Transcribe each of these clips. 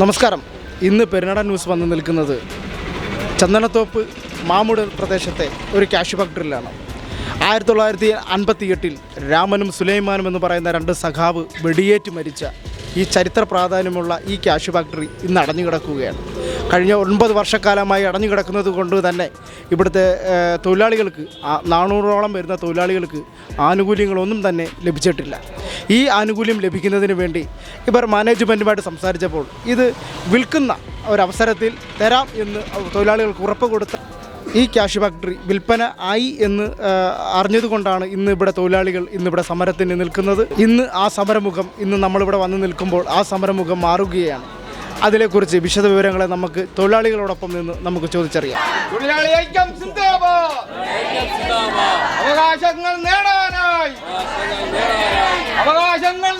നമസ്കാരം. ഇന്ന് പെരുനാടൻ ന്യൂസ് വന്ന് നിൽക്കുന്നത് ചന്ദനത്തോപ്പ് മാമൂട് പ്രദേശത്തെ ഒരു ക്യാഷ് ഫാക്ടറിയിലാണ് ആയിരത്തി തൊള്ളായിരത്തി അൻപത്തി എട്ടിൽ രാമനും സുലൈമാനും എന്ന് പറയുന്ന രണ്ട് സഖാവ് വെടിയേറ്റ് മരിച്ച ഈ ചരിത്ര പ്രാധാന്യമുള്ള ഈ ക്യാഷ് ഫാക്ടറി ഇന്ന് അടഞ്ഞു കിടക്കുകയാണ് കഴിഞ്ഞ ഒൻപത് വർഷക്കാലമായി അടഞ്ഞു കിടക്കുന്നത് കൊണ്ട് തന്നെ ഇവിടുത്തെ തൊഴിലാളികൾക്ക് നാനൂറോളം വരുന്ന തൊഴിലാളികൾക്ക് ആനുകൂല്യങ്ങളൊന്നും തന്നെ ലഭിച്ചിട്ടില്ല. ഈ ആനുകൂല്യം ലഭിക്കുന്നതിന് വേണ്ടി ഇവർ മാനേജ്മെന്റുമായിട്ട് സംസാരിച്ചപ്പോൾ ഇത് വിൽക്കുന്ന ഒരവസരത്തിൽ തരാം എന്ന് തൊഴിലാളികൾക്ക് ഉറപ്പ് കൊടുത്ത ഈ ക്യാഷ് ഫാക്ടറി വിൽപ്പന ആയി എന്ന് അറിഞ്ഞതുകൊണ്ടാണ് ഇന്ന് ഇവിടെ തൊഴിലാളികൾ ഇന്നിവിടെ സമരത്തിന് നിൽക്കുന്നത്. ഇന്ന് ആ സമരമുഖം ഇന്ന് നമ്മളിവിടെ വന്ന് നിൽക്കുമ്പോൾ ആ സമരമുഖം മാറുകയാണ്. അതിനെക്കുറിച്ച് വിശദ വിവരങ്ങളെ നമുക്ക് തൊഴിലാളികളോടൊപ്പം നിന്ന് നമുക്ക് ചോദിച്ചറിയാം. അവകാശങ്ങൾ നേടാനായി. അവകാശങ്ങൾ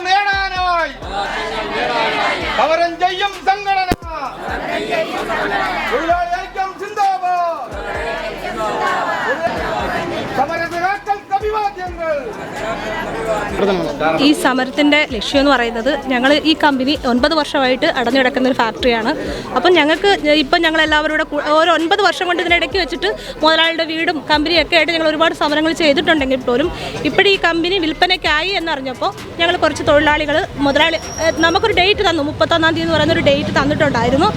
ഈ സമരത്തിന്റെ ലക്ഷ്യം എന്ന് പറയുന്നത് ഞങ്ങൾ ഈ കമ്പനി ഒൻപത് വർഷമായിട്ട് അടഞ്ഞു കിടക്കുന്ന ഒരു ഫാക്ടറിയാണ്. അപ്പം ഞങ്ങൾക്ക് ഇപ്പം ഞങ്ങൾ എല്ലാവരും കൂടെ ഒൻപത് വർഷം കൊണ്ട് ഇതിനിടയ്ക്ക് വെച്ചിട്ട് മുതലാളിയുടെ വീടും കമ്പനിയും ഒക്കെ ആയിട്ട് ഞങ്ങൾ ഒരുപാട് സമരങ്ങൾ ചെയ്തിട്ടുണ്ടെങ്കിൽ പോലും ഇപ്പോഴും ഈ കമ്പനി വിൽപ്പനയ്ക്കായി എന്നറിഞ്ഞപ്പോൾ ഞങ്ങൾ കുറച്ച് തൊഴിലാളികൾ മുതലാളി നമുക്കൊരു ഡേറ്റ് തന്നു. മുപ്പത്തൊന്നാം തീയതി എന്ന് പറയുന്ന ഒരു ഡേറ്റ് തന്നിട്ടുണ്ടായിരുന്നു.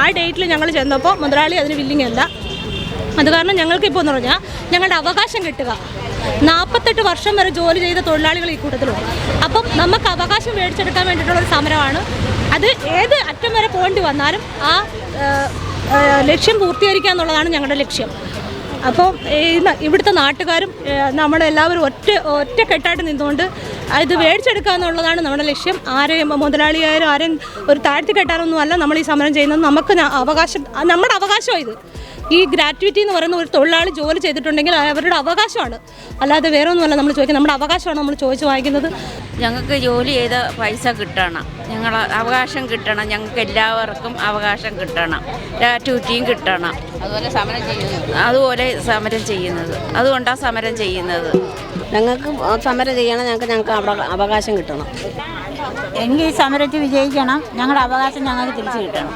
ആ ഡേറ്റിൽ ഞങ്ങൾ ചെന്നപ്പോൾ മുതലാളി അതിന് വില്ലിങ് അല്ല. അത് കാരണം ഞങ്ങൾക്കിപ്പോൾ എന്ന് പറഞ്ഞാൽ ഞങ്ങളുടെ അവകാശം കിട്ടുക. നാൽപ്പത്തെട്ട് വർഷം വരെ ജോലി ചെയ്ത തൊഴിലാളികൾ ഈ കൂട്ടത്തിലുണ്ട്. അപ്പം നമുക്ക് അവകാശം മേടിച്ചെടുക്കാൻ വേണ്ടിയിട്ടുള്ള ഒരു സമരമാണ്. അത് ഏത് അറ്റം വരെ പോകേണ്ടി വന്നാലും ആ ലക്ഷ്യം പൂർത്തീകരിക്കുക എന്നുള്ളതാണ് ഞങ്ങളുടെ ലക്ഷ്യം. അപ്പോൾ ഇവിടുത്തെ നാട്ടുകാരും നമ്മളെല്ലാവരും ഒറ്റ ഒറ്റക്കെട്ടായിട്ട് നിന്നുകൊണ്ട് ഇത് മേടിച്ചെടുക്കുക എന്നുള്ളതാണ് നമ്മുടെ ലക്ഷ്യം. ആരെയും മുതലാളിയായാലും ആരെയും ഒരു താഴ്ത്തി കെട്ടാനൊന്നും അല്ല നമ്മൾ ഈ സമരം ചെയ്യുന്നത്. നമുക്ക് അവകാശം നമ്മുടെ അവകാശമാണ് ഇത്. ഈ ഗ്രാറ്റുവിറ്റി എന്ന് പറയുന്ന ഒരു തൊഴിലാളി ജോലി ചെയ്തിട്ടുണ്ടെങ്കിൽ അവരുടെ അവകാശമാണ്. അല്ലാതെ വേറെ ഒന്നുമല്ല നമ്മൾ ചോദിക്കുന്നത്. നമ്മുടെ അവകാശമാണ് നമ്മൾ ചോദിച്ചു വാങ്ങിക്കുന്നത്? ഞങ്ങൾക്ക് ജോലി ചെയ്ത പൈസ കിട്ടണം. ഞങ്ങൾ അവകാശം കിട്ടണം. ഞങ്ങൾക്ക് എല്ലാവർക്കും അവകാശം കിട്ടണം. ഗ്രാറ്റുവിറ്റിയും കിട്ടണം. അതുപോലെ സമരം ചെയ്യുന്നത്. അതുപോലെ സമരം ചെയ്യുന്നത്. അതുകൊണ്ടാണ് സമരം ചെയ്യുന്നത്. ഞങ്ങൾക്ക് സമരം ചെയ്യണം. ഞങ്ങൾക്ക് ഞങ്ങൾക്ക് അവിടെ അവകാശം കിട്ടണം. എനിക്ക് ഈ സമരത്തിൽ വിജയിക്കണം. ഞങ്ങളുടെ അവകാശം ഞങ്ങൾക്ക് തിരിച്ചു കിട്ടണം.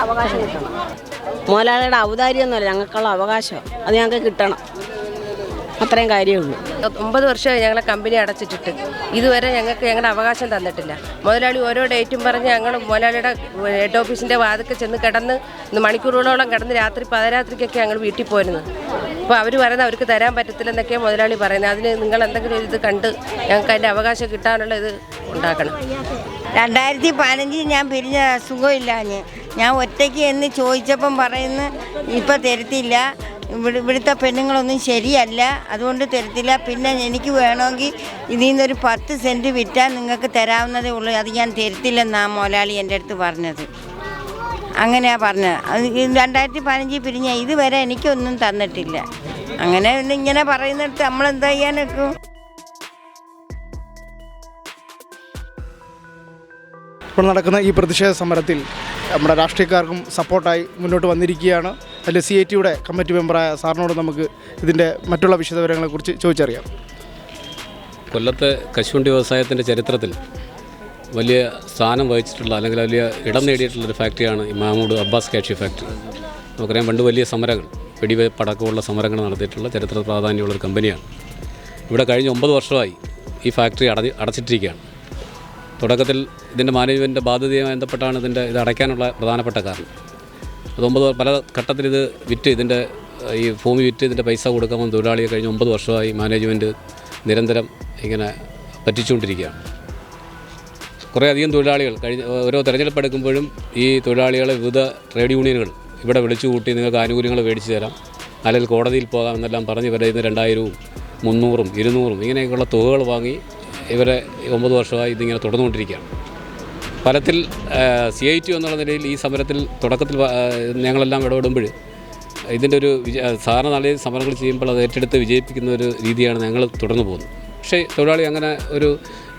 അവകാശം കിട്ടണം. മുതലാളിയുടെ ഔദാര്യമൊന്നുമല്ല ഞങ്ങൾക്കുള്ള അവകാശം. അത് ഞങ്ങൾക്ക് കിട്ടണം. അത്രയും കാര്യമുള്ളൂ. ഒമ്പത് വർഷമായി ഞങ്ങളെ കമ്പനി അടച്ചിട്ടിട്ട്. ഇതുവരെ ഞങ്ങൾക്ക് ഞങ്ങളുടെ അവകാശം തന്നിട്ടില്ല. മുതലാളി ഓരോ ഡേറ്റും പറഞ്ഞ് ഞങ്ങൾ മുതലാളിയുടെ ഹെഡ് ഓഫീസിന്റെ വാതിക്കെ ചെന്ന് കിടന്ന് ഇന്ന് മണിക്കൂറുകളോളം കിടന്ന് രാത്രി പതരാത്രിക്കൊക്കെ ഞങ്ങൾ വീട്ടിൽ പോരുന്നത് അപ്പോൾ അവർ പറയുന്നത് അവർക്ക് തരാൻ പറ്റത്തില്ലെന്നൊക്കെയാണ് മുതലാളി പറയുന്നത്. അതിന് നിങ്ങൾ എന്തെങ്കിലും ഒരു ഇത് കണ്ട് ഞങ്ങൾക്ക് അതിന്റെ അവകാശം കിട്ടാനുള്ള ഇത് ഉണ്ടാക്കണം. രണ്ടായിരത്തി പതിനഞ്ചിൽ ഞാൻ പിരിഞ്ഞ സുഖമില്ലാഞ്ഞ് ഞാൻ. ഒറ്റയ്ക്ക് എന്ന് ചോദിച്ചപ്പം പറയുന്ന ഇപ്പം തരത്തില്ല. ഇവിടെ ഇവിടുത്തെ പെണ്ണുങ്ങളൊന്നും ശരിയല്ല. അതുകൊണ്ട് തരത്തില്ല. പിന്നെ എനിക്ക് വേണമെങ്കിൽ ഇതിൽ നിന്നൊരു പത്ത് സെന്റ് വിറ്റാൽ നിങ്ങൾക്ക് തരാവുന്നതേ ഉള്ളൂ. അത് ഞാൻ തരത്തില്ലെന്നാണ് മുതലാളി എന്റെ അടുത്ത് പറഞ്ഞത്. അങ്ങനെയാണ് പറഞ്ഞത്. രണ്ടായിരത്തി പതിനഞ്ചിൽ പിരിഞ്ഞ ഇതുവരെ എനിക്കൊന്നും തന്നിട്ടില്ല. അങ്ങനെ ഇങ്ങനെ പറയുന്നിടത്ത് നമ്മൾ എന്താ ചെയ്യാനൊക്കും? ഇപ്പോൾ നടക്കുന്ന ഈ പ്രതിഷേധ സമരത്തിൽ നമ്മുടെ രാഷ്ട്രീയക്കാർക്കും സപ്പോർട്ടായി മുന്നോട്ട് വന്നിരിക്കുകയാണ്. അതിൽ സി ഐ ടിയുടെ കമ്മിറ്റി മെമ്പറായ സാറിനോട് നമുക്ക് ഇതിന്റെ മറ്റുള്ള വിശദവിവരങ്ങളെക്കുറിച്ച് ചോദിച്ചറിയാം. കൊല്ലത്തെ കശുവണ്ടി വ്യവസായത്തിന്റെ ചരിത്രത്തിൽ വലിയ സ്ഥാനം വഹിച്ചിട്ടുള്ള അല്ലെങ്കിൽ വലിയ ഇടം നേടിയിട്ടുള്ള ഒരു ഫാക്ടറിയാണ് ഈ മാമൂട് അബ്ബാസ് കാഷി ഫാക്ടറി. നമുക്കറിയാം പണ്ട് വലിയ സമരങ്ങൾ വെടിവെപ്പടക്കമുള്ള സമരങ്ങൾ നടത്തിയിട്ടുള്ള ചരിത്ര പ്രാധാന്യമുള്ള ഒരു കമ്പനിയാണ്. ഇവിടെ കഴിഞ്ഞ ഒമ്പത് വർഷമായി ഈ ഫാക്ടറി അടഞ്ഞ് അടച്ചിട്ടിരിക്കുകയാണ്. തുടക്കത്തിൽ ഇതിന്റെ മാനേജ്മെന്റ് ബാധ്യതയുമായി ബന്ധപ്പെട്ടാണ് ഇതിന്റെ ഇത് അടയ്ക്കാനുള്ള പ്രധാനപ്പെട്ട കാരണം. അത് ഒമ്പത് പല ഘട്ടത്തിൽ ഇത് വിറ്റ് ഇതിന്റെ ഈ ഭൂമി വിറ്റ് ഇതിന്റെ പൈസ കൊടുക്കാമെന്ന് തൊഴിലാളിയെ കഴിഞ്ഞ ഒമ്പത് വർഷമായി മാനേജ്മെന്റ് നിരന്തരം ഇങ്ങനെ പറ്റിച്ചുകൊണ്ടിരിക്കുകയാണ്. കുറേയധികം തൊഴിലാളികൾ കഴിഞ്ഞ ഓരോ തെരഞ്ഞെടുപ്പ് എടുക്കുമ്പോഴും ഈ തൊഴിലാളികളെ വിവിധ ട്രേഡ് യൂണിയനുകൾ ഇവിടെ വിളിച്ചു കൂട്ടി നിങ്ങൾക്ക് ആനുകൂല്യങ്ങൾ മേടിച്ചു തരാം. അല്ലെങ്കിൽ കോടതിയിൽ പോകാം എന്നെല്ലാം പറഞ്ഞ് ഇന്ന് രണ്ടായിരവും മുന്നൂറും ഇരുന്നൂറും ഇങ്ങനെയൊക്കെയുള്ള തുകകൾ വാങ്ങി ഇവരെ ഒമ്പത് വർഷമായി ഇതിങ്ങനെ തുടർന്നുകൊണ്ടിരിക്കുകയാണ്. ഫലത്തിൽ സി ഐ ടി എന്നുള്ള നിലയിൽ ഈ സമരത്തിൽ തുടക്കത്തിൽ ഞങ്ങളെല്ലാം ഇടപെടുമ്പോൾ ഇതിന്റെ ഒരു സാധാരണ നാളെ സമരങ്ങൾ ചെയ്യുമ്പോൾ അത് ഏറ്റെടുത്ത് വിജയിപ്പിക്കുന്ന ഒരു രീതിയാണ് ഞങ്ങൾ തുടർന്നു പോകുന്നത്. പക്ഷേ തൊഴിലാളി അങ്ങനെ ഒരു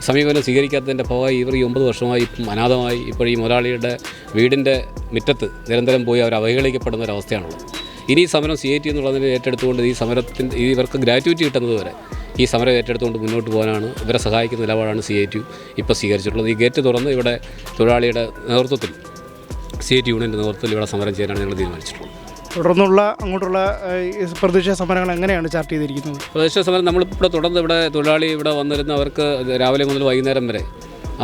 സമീപനം സ്വീകരിക്കാത്തതിന്റെ ഭാഗമായി ഇവർ ഈ ഒമ്പത് വർഷമായി ഇപ്പം അനാഥമായി ഇപ്പോൾ ഈ മുതലാളിയുടെ വീടിന്റെ മുറ്റത്ത് നിരന്തരം പോയി അവർ അവഹേളിക്കപ്പെടുന്ന ഒരു അവസ്ഥയാണുള്ളത്. ഇനി ഈ സമരം സി ഐ ടി എന്നുള്ളതിനെ ഏറ്റെടുത്തുകൊണ്ട് ഈ സമരത്തിന്റെ ഇവർക്ക് ഗ്രാറ്റുവിറ്റി കിട്ടുന്നത് വരെ ഈ സമരം ഏറ്റെടുത്തുകൊണ്ട് മുന്നോട്ട് പോകാനാണ് ഇവരെ സഹായിക്കുന്ന നിലപാടാണ് സി ഐ ടി ഇപ്പോൾ സ്വീകരിച്ചിട്ടുള്ളത്. ഈ ഗേറ്റ് തുറന്ന് ഇവിടെ തൊഴിലാളിയുടെ നേതൃത്വത്തിൽ സി ഐ ടി യൂണിയന്റെ നേതൃത്വത്തിൽ ഇവിടെ സമരം ചെയ്യാനാണ് ഞങ്ങൾ തീരുമാനിച്ചിട്ടുള്ളത്. തുടർന്നുള്ള അങ്ങോട്ടുള്ള പ്രതിഷേധ സമരങ്ങൾ എങ്ങനെയാണ് ചാർട്ട് ചെയ്തിരിക്കുന്നത്? പ്രതിഷേധ സമരം നമ്മളിവിടെ തുടർന്ന് ഇവിടെ തൊഴിലാളി ഇവിടെ വന്നിരുന്ന അവർക്ക് രാവിലെ മുതൽ വൈകുന്നേരം വരെ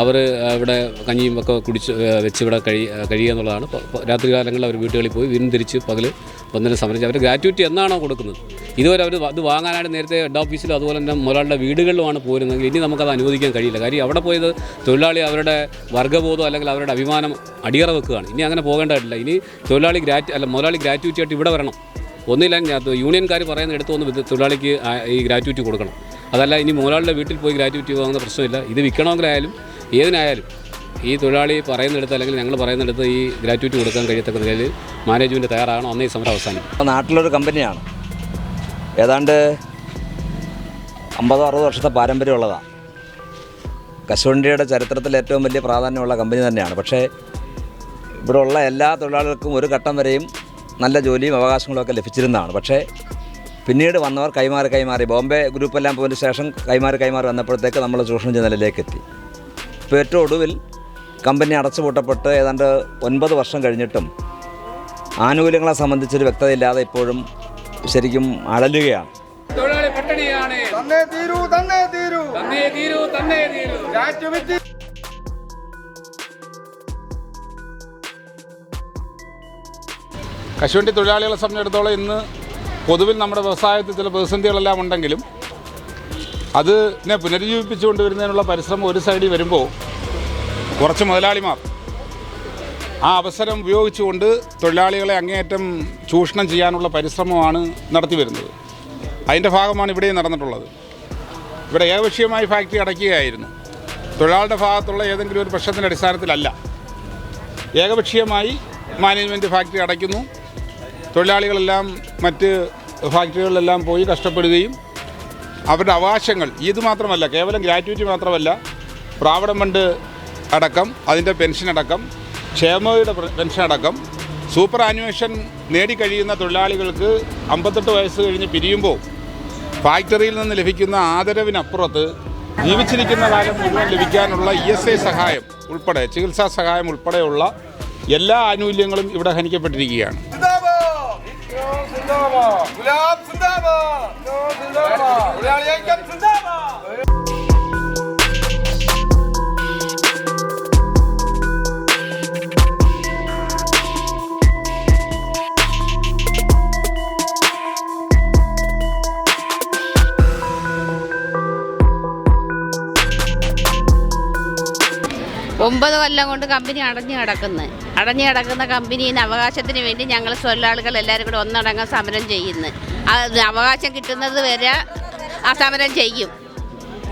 അവർ ഇവിടെ കഞ്ഞിയും ഒക്കെ കുടിച്ച് വെച്ച് ഇവിടെ കഴി കഴിയുക എന്നുള്ളതാണ്. രാത്രി കാലങ്ങളിൽ അവർ വീട്ടുകളിൽ പോയി വീണ്ടും തിരിച്ച് പകൽ വന്നതിന് സമരം അവർ ഗ്രാറ്റുവിറ്റി എന്നാണോ കൊടുക്കുന്നത്? ഇതുവരെ അവർ അത് വാങ്ങാനായിട്ട് നേരത്തെ ഹെഡ് ഓഫീസിലും അതുപോലെ തന്നെ ഒരാളുടെ വീടുകളിലുമാണ് പോരുന്നതെങ്കിൽ ഇനി നമുക്കത് അനുവദിക്കാൻ കഴിയില്ല. കാര്യം അവിടെ പോയത് തൊഴിലാളി അവരുടെ വർഗബോധം അല്ലെങ്കിൽ അവരുടെ അഭിമാനം അടിയറ വെക്കുകയാണ്. ഇനി അങ്ങനെ പോകേണ്ടതില്ല ഇനി തൊഴിലാളി ഗ്രാറ്റ് അല്ല മുതലാളി ഗ്രാറ്റുവിറ്റി ആയിട്ട് ഇവിടെ വരണം. ഒന്നില്ലെങ്കിൽ യൂണിയൻകാർ പറയുന്ന എടുത്തു വന്ന് തൊഴിലാളിക്ക് ഈ ഗ്രാറ്റുവിറ്റി കൊടുക്കണം. അതല്ല ഇനി മുതലാളിയുടെ വീട്ടിൽ പോയി ഗ്രാറ്റുവിറ്റി വാങ്ങുന്ന പ്രശ്നമില്ല. ഇത് വിൽക്കണമെങ്കിലായാലും ഏതിനായാലും ഈ തൊഴിലാളി പറയുന്നിടത്ത് അല്ലെങ്കിൽ ഞങ്ങൾ പറയുന്നിടത്ത് ഈ ഗ്രാറ്റുവിറ്റി കൊടുക്കാൻ കഴിയത്തക്ക നിലയിൽ മാനേജ്മെന്റ് തയ്യാറാകണം. അന്നേ സമരം അവസാനം നാട്ടിലൊരു കമ്പനിയാണ് ഏതാണ്ട് അമ്പതോ അറുപത് വർഷത്തെ പാരമ്പര്യമുള്ളതാണ് കശുവണ്ടിയുടെ ചരിത്രത്തിൽ ഏറ്റവും വലിയ പ്രാധാന്യമുള്ള കമ്പനി തന്നെയാണ്. പക്ഷേ ഇവിടെ ഉള്ള എല്ലാ തൊഴിലാളികൾക്കും ഒരു ഘട്ടം വരെയും നല്ല ജോലിയും അവകാശങ്ങളും ഒക്കെ ലഭിച്ചിരുന്നതാണ്. പക്ഷേ പിന്നീട് വന്നവർ കൈമാറി കൈമാറി. ബോംബെ ഗ്രൂപ്പെല്ലാം പോയതിന് ശേഷം കൈമാറി കൈമാറി വന്നപ്പോഴത്തേക്ക് നമ്മൾ ചൂഷണം ചെയ്യുന്ന നിലയിലേക്ക് എത്തി ഇപ്പോൾ ഏറ്റവും ഒടുവിൽ കമ്പനി അടച്ചുപൂട്ടപ്പെട്ട് ഏതാണ്ട് ഒൻപത് വർഷം കഴിഞ്ഞിട്ടും ആനുകൂല്യങ്ങളെ സംബന്ധിച്ചൊരു വ്യക്തതയില്ലാതെ ഇപ്പോഴും ശരിക്കും അഴലുകയാണ് തന്നെ തീരൂ തന്നെ തീരൂ. തന്നെ തീരൂ തന്നെ തീരൂ. കശുവണ്ടി തൊഴിലാളികളെ സംബന്ധിച്ചിടത്തോളം ഇന്ന് പൊതുവിൽ നമ്മുടെ വ്യവസായത്തിൽ ചില പ്രതിസന്ധികളെല്ലാം ഉണ്ടെങ്കിലും അതിനെ പുനരുജ്ജീവിപ്പിച്ചു കൊണ്ടുവരുന്നതിനുള്ള പരിശ്രമം ഒരു സൈഡിൽ വരുമ്പോൾ കുറച്ച് മുതലാളിമാർ ആ അവസരം ഉപയോഗിച്ചുകൊണ്ട് തൊഴിലാളികളെ അങ്ങേയറ്റം ചൂഷണം ചെയ്യാനുള്ള പരിശ്രമമാണ് നടത്തി വരുന്നത്. അതിന്റെ ഭാഗമാണ് ഇവിടെയും നടന്നിട്ടുള്ളത്. ഇവിടെ ഏകപക്ഷീയമായി ഫാക്ടറി അടയ്ക്കുകയായിരുന്നു. തൊഴിലാളിയുടെ ഭാഗത്തുള്ള ഏതെങ്കിലും ഒരു പ്രശ്നത്തിന്റെ അടിസ്ഥാനത്തിലല്ല. ഏകപക്ഷീയമായി മാനേജ്മെന്റ് ഫാക്ടറി അടയ്ക്കുന്നു. തൊഴിലാളികളെല്ലാം മറ്റ് ഫാക്ടറികളിലെല്ലാം പോയി കഷ്ടപ്പെടുകയും അവരുടെ അവകാശങ്ങൾ ഇത് മാത്രമല്ല കേവലം ഗ്രാറ്റുവിറ്റി മാത്രമല്ല പ്രാവിഡം ഫണ്ട് അടക്കം അതിന്റെ പെൻഷൻ അടക്കം ക്ഷേമയുടെ പെൻഷൻ അടക്കം സൂപ്പർ ആനുവേഷൻ നേടിക്കഴിയുന്ന തൊഴിലാളികൾക്ക് അമ്പത്തെട്ട് വയസ്സ് കഴിഞ്ഞ് പിരിയുമ്പോൾ ഫാക്ടറിയിൽ നിന്ന് ലഭിക്കുന്ന ആദരവിനപ്പുറത്ത് ജീവിച്ചിരിക്കുന്ന കാലം മുഴുവൻ ലഭിക്കാനുള്ള ഇ എസ് ഐ സഹായം ഉൾപ്പെടെ ചികിത്സാ സഹായം ഉൾപ്പെടെയുള്ള എല്ലാ ആനുകൂല്യങ്ങളും ഇവിടെ ഹനിക്കപ്പെട്ടിരിക്കുകയാണ്. ഗുലാബ് ഒമ്പത് കൊല്ലം കൊണ്ട് കമ്പനി അടഞ്ഞു കിടക്കുന്നത് അടഞ്ഞു കിടക്കുന്ന കമ്പനീന് അവകാശത്തിന് വേണ്ടി ഞങ്ങൾ തൊഴിലാളികൾ എല്ലാവരും കൂടെ ഒന്നടങ്ങാൻ സമരം ചെയ്യുന്നു. അത് അവകാശം കിട്ടുന്നത് വരെ ആ സമരം ചെയ്യും.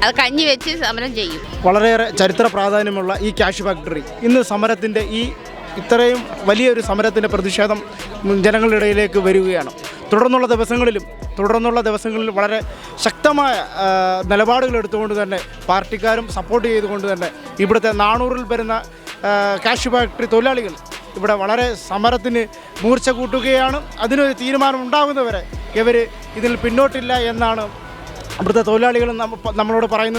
അത് കഞ്ഞി വെച്ച് സമരം ചെയ്യും. വളരെയേറെ ചരിത്ര പ്രാധാന്യമുള്ള ഈ ക്യാഷ് ഫാക്ടറി. ഇന്ന് സമരത്തിന്റെ ഈ ഇത്രയും വലിയൊരു സമരത്തിന്റെ പ്രതിഷേധം ജനങ്ങളുടെ ഇടയിലേക്ക് വരികയാണ്. തുടർന്നുള്ള ദിവസങ്ങളിലും തുടർന്നുള്ള ദിവസങ്ങളിൽ വളരെ ശക്തമായ നിലപാടുകൾ എടുത്തുകൊണ്ട് തന്നെ പാർട്ടിക്കാരും സപ്പോർട്ട് ചെയ്തുകൊണ്ട് തന്നെ ഇവിടുത്തെ നാണൂറിൽ വരുന്ന കാഷ് ഫാക്ടറി തൊഴിലാളികൾ ഇവിടെ വളരെ സമരത്തിന് മൂർച്ച കൂട്ടുകയാണ്. അതിനൊരു തീരുമാനം ഉണ്ടാകുന്നവരെ ഇവർ ഇതിൽ പിന്നോട്ടില്ല എന്നാണ് ഇവിടുത്തെ തൊഴിലാളികൾ നമ്മളോട് പറയുന്നത്.